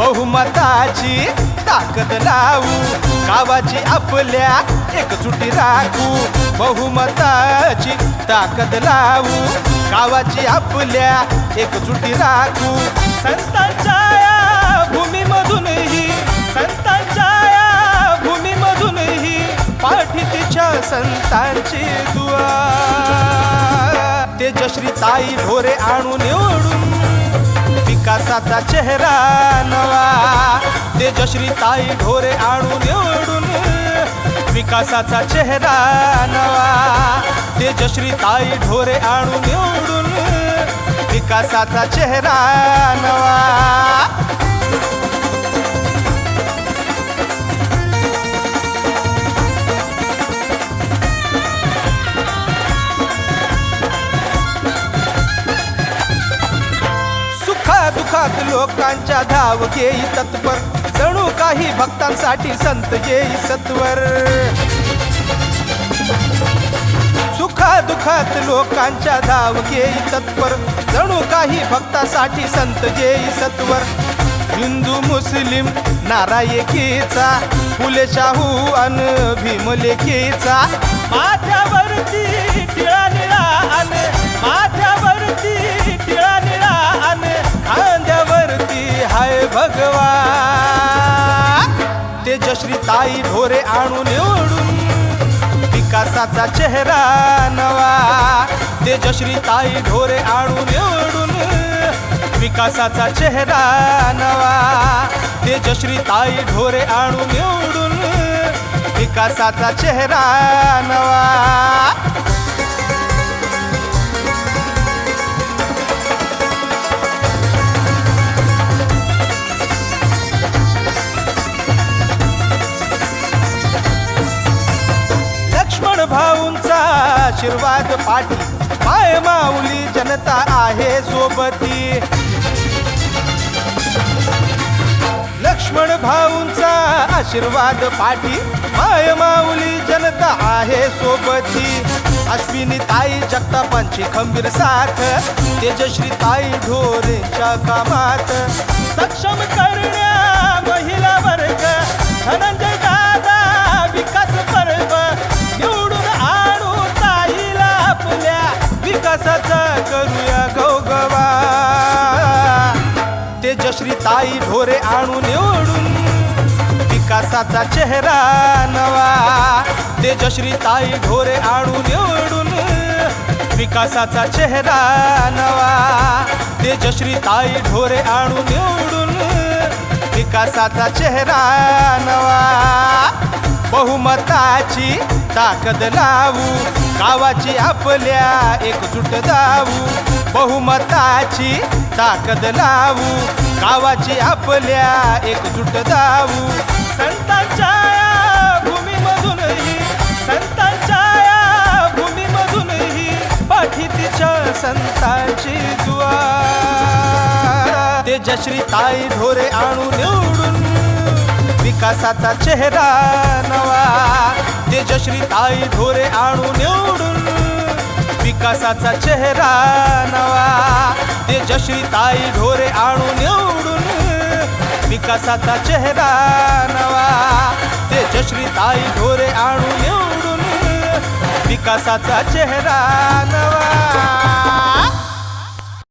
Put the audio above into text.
बहुमताची ताकद लावू. गावाची आपल्या एकजुटी राखू. बहुमताची ताकद लावू. गावाची आपल्या एकजुटी राखू. संतांच्या या भूमीमधूनही संतांच्या या भूमीमधूनही पाठी तिच्या संतांची दुआ. तेजश्री ताई ढोरे आणून निवडून विकासाचा चेहरा नवा. तेजश्री ताई ढोरे आणून निवडून विकासाचा चेहरा नवा. तेजश्री ताई ढोरे आणून निवडून विकासाचा चेहरा नवा. सुखादुखात लोकांच्या धाव घेई तत्पर जणू काही भक्तांसाठी संत येई सत्वर सुखा दुखात लोकांच्या धाव घेई तत्पर जणू काही भक्तासाठी संत येई सत्वर हिंदू मुस्लिम नारायकीचा फुले शाहू अन भीमलेकीचा. माझ्यावरती टिळा निळा अन तेजश्री ताई ढोरे आणून निवडून विकासाचा चेहरा नवा. तेजश्री ताई ढोरे आणून निवडून विकासाचा चेहरा नवा. तेजश्री ताई ढोरे आणून निवडून विकासाचा चेहरा नवा. आशीर्वाद पाठी. माय माऊली जनता आहे सोबती. लक्ष्मण भाऊंचा आशीर्वाद पाठी. माय माऊली जनता आहे सोबती. अश्विनी ताई जगतापांची खंबीर साथ. तेजश्री ताई ढोरेच्या कामात. सक्षम करण्या विकासाचा करूया गौगवा. तेजश्री ताई ढोरे आणून निवडून विकासाचा चेहरा नवा. तेजश्री ताई ढोरे आणून निवडून विकासाचा चेहरा नवा. तेजश्री ताई ढोरे आणून निवडून विकासाचा चेहरा नवा. बहुमताची ताकद लावू. गावाची आपल्या एकजूट जाऊ. बहुमताची ताकद लावू. गावाची आपल्या एकजूट जाऊ. संतांच्या भूमीमधूनही संतांच्या भूमीमधूनही पाठी तिच्या संतांची दुआ. तेजश्री ताई ढोरे आणून निवडून विकासाचा चेहरा नवा. तेजश्री ताई ढोरे आणून निवडून विकासाचा चेहरा नवा. तेजश्री ताई ढोरे आणून निवडून विकासाचा चेहरा नवा. तेजश्री ताई ढोरे आणून निवडून विकासाचा चेहरा नवा.